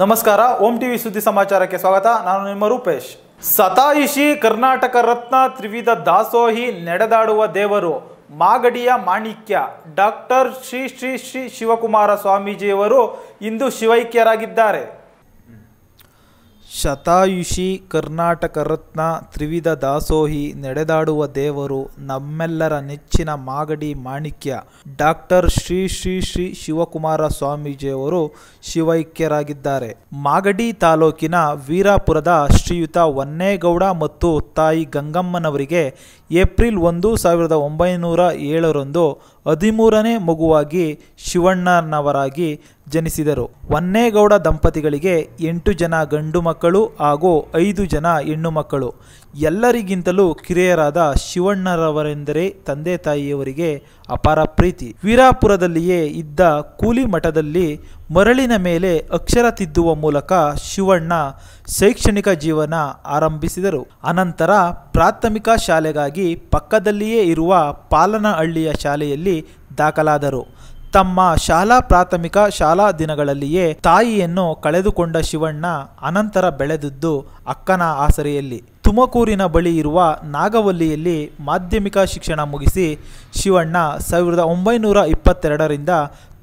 ನಮಸ್ಕಾರ, ಓಂ ಟಿವಿ ಸುದ್ದಿ ಸಮಾಚಾರಕ್ಕೆ ಸ್ವಾಗತ. ನಾನು ನಿಮ್ಮ ರೂಪೇಶ್. ಸತಾಯಿಷಿ ಕರ್ನಾಟಕ ರತ್ನ ತ್ರಿವಿಧ ದಾಸೋಹಿ ನಡೆದಾಡುವ ದೇವರು ಮಾಗಡಿಯ ಮಾಣಿಕ್ಯ. ಡಾಕ್ಟರ್ ಶ್ರೀ ಶ್ರೀ ಶ್ರೀ ಶಿವಕುಮಾರ ಸ್ವಾಮೀಜಿಯವರು ಇಂದು ಶಿವೈಕ್ಯರಾಗಿದ್ದಾರೆ. ಶತಾಯುಷಿ ಕರ್ನಾಟಕ ರತ್ನ ತ್ರಿವಿಧ ದಾಸೋಹಿ ನಡೆದಾಡುವ ದೇವರು ನಮ್ಮೆಲ್ಲರ ನೆಚ್ಚಿನ ಮಾಗಡಿ ಮಾಣಿಕ್ಯ. ಡಾಕ್ಟರ್ ಶ್ರೀ ಶ್ರೀ ಶ್ರೀ ಶಿವಕುಮಾರ ಸ್ವಾಮೀಜಿಯವರು ಶಿವೈಕ್ಯರಾಗಿದ್ದಾರೆ. ಮಾಗಡಿ ತಾಲೂಕಿನ ವೀರಾಪುರದ ಶ್ರೀಯುತ ವನ್ನೇಗೌಡ ಮತ್ತು ತಾಯಿ ಗಂಗಮ್ಮನವರಿಗೆ ಏಪ್ರಿಲ್ ಒಂದು ಸಾವಿರದ ಒಂಬೈನೂರ ಏಳರಂದು ಹದಿಮೂರನೇ ಮಗುವಾಗಿ ಶಿವಣ್ಣನವರಾಗಿ ಜನಿಸಿದರು. ವನ್ನೇಗೌಡ ದಂಪತಿಗಳಿಗೆ ಎಂಟು ಜನ ಗಂಡು ಮಕ್ಕಳು ಹಾಗೂ ಐದು ಜನ ಹೆಣ್ಣು ಮಕ್ಕಳು. ಎಲ್ಲರಿಗಿಂತಲೂ ಕಿರಿಯರಾದ ಶಿವಣ್ಣರವರೆಂದರೆ ತಂದೆ ತಾಯಿಯವರಿಗೆ ಅಪಾರ ಪ್ರೀತಿ. ವೀರಾಪುರದಲ್ಲಿಯೇ ಇದ್ದ ಕೂಲಿ ಮಠದಲ್ಲಿ ಮರಳಿನ ಮೇಲೆ ಅಕ್ಷರ ತಿದ್ದುವ ಮೂಲಕ ಶಿವಣ್ಣ ಶೈಕ್ಷಣಿಕ ಜೀವನ ಆರಂಭಿಸಿದರು. ಅನಂತರ ಪ್ರಾಥಮಿಕ ಶಾಲೆಗಾಗಿ ಪಕ್ಕದಲ್ಲಿಯೇ ಇರುವ ಪಾಲನಹಳ್ಳಿಯ ಶಾಲೆಯಲ್ಲಿ ದಾಖಲಾದರು. ತಮ್ಮ ಶಾಲಾ ಪ್ರಾಥಮಿಕ ಶಾಲಾ ದಿನಗಳಲ್ಲಿಯೇ ತಾಯಿಯನ್ನು ಕಳೆದುಕೊಂಡ ಶಿವಣ್ಣ ಅನಂತರ ಬೆಳೆದದ್ದು ಅಕ್ಕನ ಆಸರೆಯಲ್ಲಿ. ತುಮಕೂರಿನ ಬಳಿ ಇರುವ ನಾಗವಲ್ಲಿಯಲ್ಲಿ ಮಾಧ್ಯಮಿಕ ಶಿಕ್ಷಣ ಮುಗಿಸಿ ಶಿವಣ್ಣ ಸಾವಿರದ ಒಂಬೈನೂರ ಇಪ್ಪತ್ತೆರಡರಿಂದ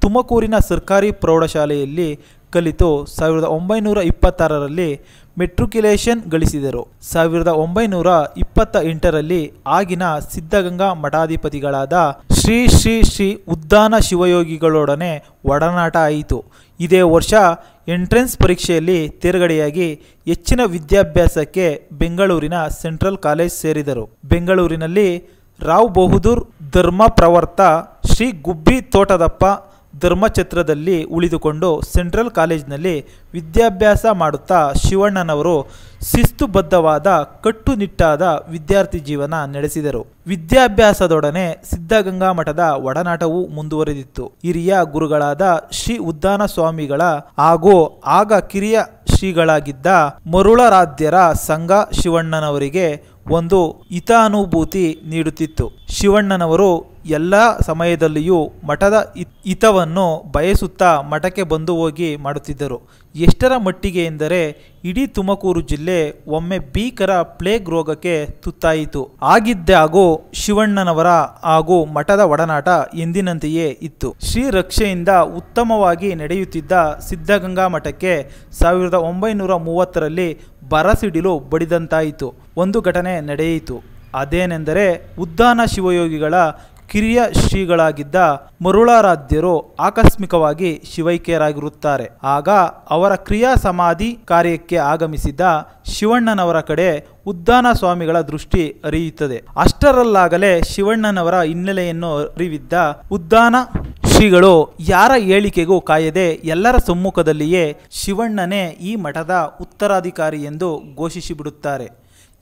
ತುಮಕೂರಿನ ಸರ್ಕಾರಿ ಪ್ರೌಢಶಾಲೆಯಲ್ಲಿ ಕಲಿತು ಸಾವಿರದ ಒಂಬೈನೂರ ಇಪ್ಪತ್ತಾರರಲ್ಲಿ ಮೆಟ್ರಿಕ್ಯುಲೇಷನ್ ಗಳಿಸಿದರು. ಸಾವಿರದ ಒಂಬೈನೂರ ಇಪ್ಪತ್ತ ಎಂಟರಲ್ಲಿ ಆಗಿನ ಸಿದ್ಧಗಂಗಾ ಮಠಾಧಿಪತಿಗಳಾದ ಶ್ರೀ ಶ್ರೀ ಶ್ರೀ ಉದ್ದಾನ ಶಿವಯೋಗಿಗಳೊಡನೆ ಒಡನಾಟ ಆಯಿತು. ಇದೇ ವರ್ಷ ಎಂಟ್ರೆನ್ಸ್ ಪರೀಕ್ಷೆಯಲ್ಲಿ ತೇರ್ಗಡೆಯಾಗಿ ಹೆಚ್ಚಿನ ವಿದ್ಯಾಭ್ಯಾಸಕ್ಕೆ ಬೆಂಗಳೂರಿನ ಸೆಂಟ್ರಲ್ ಕಾಲೇಜ್ ಸೇರಿದರು. ಬೆಂಗಳೂರಿನಲ್ಲಿ ರಾವ್ ಬಹದ್ದೂರ್ ಧರ್ಮ ಪ್ರವರ್ತ ಶ್ರೀ ಗುಬ್ಬಿ ತೋಟದಪ್ಪ ಧರ್ಮಛತ್ರದಲ್ಲಿ ಉಳಿದುಕೊಂಡು ಸೆಂಟ್ರಲ್ ಕಾಲೇಜಿನಲ್ಲಿ ವಿದ್ಯಾಭ್ಯಾಸ ಮಾಡುತ್ತಾ ಶಿವಣ್ಣನವರು ಶಿಸ್ತುಬದ್ಧವಾದ, ಕಟ್ಟುನಿಟ್ಟಾದ ವಿದ್ಯಾರ್ಥಿ ಜೀವನ ನಡೆಸಿದರು. ವಿದ್ಯಾಭ್ಯಾಸದೊಡನೆ ಸಿದ್ಧಗಂಗಾ ಮಠದ ಒಡನಾಟವೂ ಮುಂದುವರೆದಿತ್ತು. ಹಿರಿಯ ಗುರುಗಳಾದ ಶ್ರೀ ಉದ್ದಾನ ಸ್ವಾಮಿಗಳ ಹಾಗೂ ಆಗ ಕಿರಿಯ ಶ್ರೀಗಳಾಗಿದ್ದ ಮರುಳರಾಧ್ಯರ ಸಂಘ ಶಿವಣ್ಣನವರಿಗೆ ಒಂದು ಹಿತಾನುಭೂತಿ ನೀಡುತ್ತಿತ್ತು. ಶಿವಣ್ಣನವರು ಎಲ್ಲ ಸಮಯದಲ್ಲಿಯೂ ಮಠದ ಹಿತವನ್ನು ಬಯಸುತ್ತಾ ಮಠಕ್ಕೆ ಬಂದು ಹೋಗಿ ಮಾಡುತ್ತಿದ್ದರು. ಎಷ್ಟರ ಮಟ್ಟಿಗೆ ಎಂದರೆ ಇಡೀ ತುಮಕೂರು ಜಿಲ್ಲೆ ಒಮ್ಮೆ ಭೀಕರ ಪ್ಲೇಗ್ ರೋಗಕ್ಕೆ ತುತ್ತಾಯಿತು. ಆಗಿದ್ದಾಗೂ ಶಿವಣ್ಣನವರ ಹಾಗೂ ಮಠದ ಒಡನಾಟ ಎಂದಿನಂತೆಯೇ ಇತ್ತು. ಶ್ರೀ ರಕ್ಷೆಯಿಂದ ಉತ್ತಮವಾಗಿ ನಡೆಯುತ್ತಿದ್ದ ಸಿದ್ಧಗಂಗಾ ಮಠಕ್ಕೆ ಸಾವಿರದ ಒಂಬೈನೂರ ಮೂವತ್ತರಲ್ಲಿ ಬರಸಿಡಿಲು ಬಡಿದಂತಾಯಿತು. ಒಂದು ಘಟನೆ ನಡೆಯಿತು. ಅದೇನೆಂದರೆ ಉದ್ದಾನ ಶಿವಯೋಗಿಗಳ ಕಿರಿಯ ಶ್ರೀಗಳಾಗಿದ್ದ ಮರುಳಾರಾಧ್ಯರು ಆಕಸ್ಮಿಕವಾಗಿ ಶಿವೈಕ್ಯರಾಗಿರುತ್ತಾರೆ. ಆಗ ಅವರ ಕ್ರಿಯಾ ಸಮಾಧಿ ಕಾರ್ಯಕ್ಕೆ ಆಗಮಿಸಿದ್ದ ಶಿವಣ್ಣನವರ ಕಡೆ ಉದ್ದಾನ ಸ್ವಾಮಿಗಳ ದೃಷ್ಟಿ ಅರಿಯುತ್ತದೆ ಅಷ್ಟರಲ್ಲಾಗಲೇ ಶಿವಣ್ಣನವರ ಹಿನ್ನೆಲೆಯನ್ನು ಅರಿವಿದ್ದ ಉದ್ದಾನ ಶ್ರೀಗಳು ಯಾರ ಹೇಳಿಕೆಗೂ ಕಾಯದೆ ಎಲ್ಲರ ಸಮ್ಮುಖದಲ್ಲಿಯೇ ಶಿವಣ್ಣನೇ ಈ ಮಠದ ಉತ್ತರಾಧಿಕಾರಿ ಎಂದು ಘೋಷಿಸಿಬಿಡುತ್ತಾರೆ.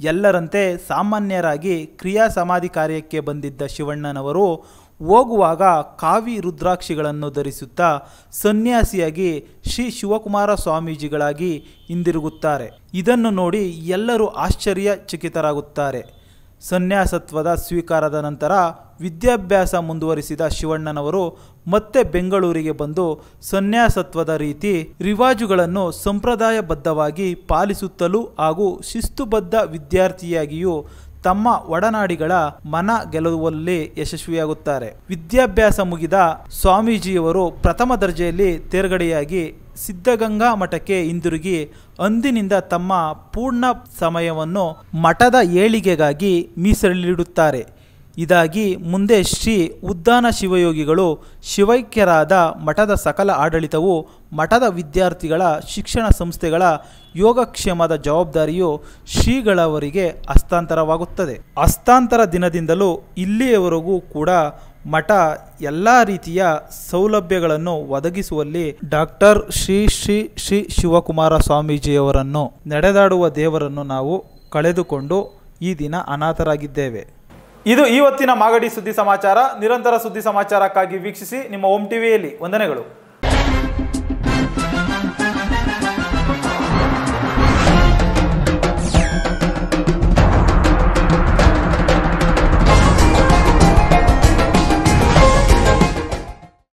ಎಲ್ಲರಂತೆ ಸಾಮಾನ್ಯರಾಗಿ ಕ್ರಿಯಾ ಸಮಾಧಿ ಕಾರ್ಯಕ್ಕೆ ಬಂದಿದ್ದ ಶಿವಣ್ಣನವರು ಹೋಗುವಾಗ ಕಾವಿ ರುದ್ರಾಕ್ಷಿಗಳನ್ನು ಧರಿಸುತ್ತಾ ಸನ್ಯಾಸಿಯಾಗಿ ಶ್ರೀ ಶಿವಕುಮಾರ ಸ್ವಾಮೀಜಿಗಳಾಗಿ ಹಿಂದಿರುಗುತ್ತಾರೆ. ಇದನ್ನು ನೋಡಿ ಎಲ್ಲರೂ ಆಶ್ಚರ್ಯಚಕಿತರಾಗುತ್ತಾರೆ. ಸನ್ಯಾಸತ್ವದ ಸ್ವೀಕಾರದ ನಂತರ ವಿದ್ಯಾಭ್ಯಾಸ ಮುಂದುವರಿಸಿದ ಶಿವಣ್ಣನವರು ಮತ್ತೆ ಬೆಂಗಳೂರಿಗೆ ಬಂದು ಸನ್ಯಾಸತ್ವದ ರೀತಿ ರಿವಾಜುಗಳನ್ನು ಸಂಪ್ರದಾಯಬದ್ಧವಾಗಿ ಪಾಲಿಸುತ್ತಲೂ ಹಾಗೂ ಶಿಸ್ತುಬದ್ಧ ವಿದ್ಯಾರ್ಥಿಯಾಗಿಯೂ ತಮ್ಮ ಒಡನಾಡಿಗಳ ಮನ ಗೆಲ್ಲುವಲ್ಲಿ ಯಶಸ್ವಿಯಾಗುತ್ತಾರೆ. ವಿದ್ಯಾಭ್ಯಾಸ ಮುಗಿದ ಸ್ವಾಮೀಜಿಯವರು ಪ್ರಥಮ ದರ್ಜೆಯಲ್ಲಿ ತೇರ್ಗಡೆಯಾಗಿ ಸಿದ್ಧಗಂಗಾ ಮಠಕ್ಕೆ ಹಿಂದಿರುಗಿ ಅಂದಿನಿಂದ ತಮ್ಮ ಪೂರ್ಣ ಸಮಯವನ್ನು ಮಠದ ಏಳಿಗೆಗಾಗಿ ಮೀಸಲಿಡುತ್ತಾರೆ. ಇದಾಗಿ ಮುಂದೆ ಶ್ರೀ ಉದ್ದಾನ ಶಿವಯೋಗಿಗಳು ಶಿವೈಕ್ಯರಾದ ಮಠದ ಸಕಲ ಆಡಳಿತವು ಮಠದ ವಿದ್ಯಾರ್ಥಿಗಳ ಶಿಕ್ಷಣ ಸಂಸ್ಥೆಗಳ ಯೋಗಕ್ಷೇಮದ ಜವಾಬ್ದಾರಿಯು ಶ್ರೀಗಳವರಿಗೆ ಹಸ್ತಾಂತರವಾಗುತ್ತದೆ. ಹಸ್ತಾಂತರ ದಿನದಿಂದಲೂ ಇಲ್ಲಿಯವರೆಗೂ ಕೂಡ ಮಠ ಎಲ್ಲ ರೀತಿಯ ಸೌಲಭ್ಯಗಳನ್ನು ಒದಗಿಸುವಲ್ಲಿ ಡಾಕ್ಟರ್ ಶ್ರೀ ಶ್ರೀ ಶ್ರೀ ಶಿವಕುಮಾರ ಸ್ವಾಮೀಜಿಯವರನ್ನು ನಡೆದಾಡುವ ದೇವರನ್ನು ನಾವು ಕಳೆದುಕೊಂಡು ಈ ದಿನ ಅನಾಥರಾಗಿದ್ದೇವೆ. ಇದು ಇವತ್ತಿನ ಮಾಗಡಿ ಸುದ್ದಿ ಸಮಾಚಾರ. ನಿರಂತರ ಸುದ್ದಿ ಸಮಾಚಾರಕ್ಕಾಗಿ ವೀಕ್ಷಿಸಿ ನಿಮ್ಮ ಓಂ ಟಿವಿಯಲ್ಲಿ ವಂದನೆಗಳು.